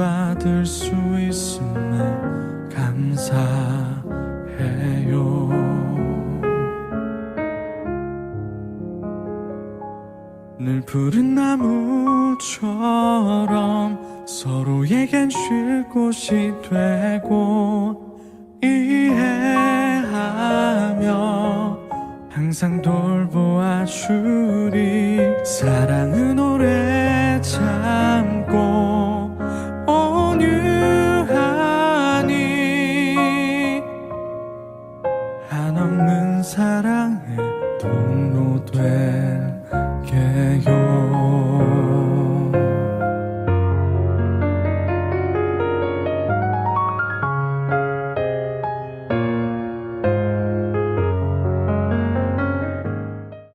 얻을 수 있음에 감사해요. 늘 푸른 나무처럼 서로에겐 쉴 곳이 되고 이해하며 항상 돌보아 주리 한없는 사랑의 통로 될